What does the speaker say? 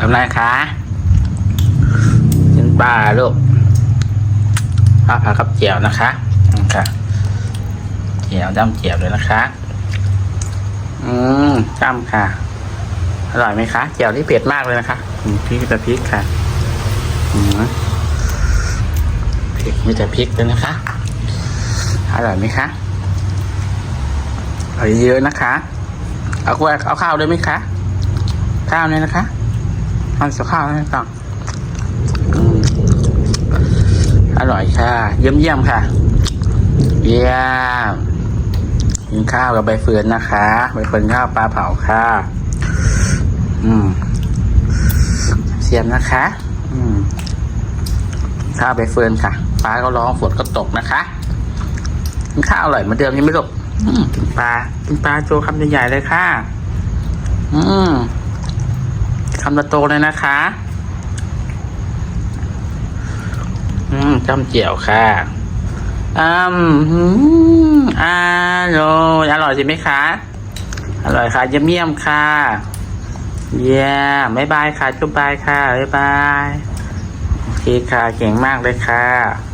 ทำไรคะกินปลาลูกปลาผักกับเจียวนะคะค่ะเจียวจ้ำเจียวเลยนะคะ อืมจ้ำค่ะ อร่อยไหมคะเจียวที่เผ็ดมากเลยนะคะพริกแต่พริกค่ะพริกมีแต่พริกเลยนะคะ อร่อยไหมคะเอาเยอะนะคะ เอากล้วยเอาข้าวด้วยไหมคะ ข้าวเนี่ยนะคะ เอาสักข้าวให้ฟังอร่อยค่ะ เยี่ยมเยี่ยมๆค่ะ เยี่ยมกินข้าวกับใบเฟิร์นนะคะใบเฟิร์นข้าวปลาเผาค่ะ อืมเสียมนะคะ อืมข้าวใบเฟิร์นค่ะปลาก็ร้องฝนก็ตกนะคะกินข้าวอร่อยเหมือนเดิมยังไม่ลูกอืมกินปลากินปลาโจคำใหญ่ๆเลยค่ะ อืม คำโตเลยนะคะ อืมจำเจียวค่ะอืมอืมอร่อยอร่อยใช่ไหมคะ อร่อยค่ะเยี่ยมเยี่ยมค่ะ เยี่ยมบ๊ายบายค่ะจุ๊บบายค่ะบ๊ายบาย โอเคค่ะ เก่งมากเลยค่ะ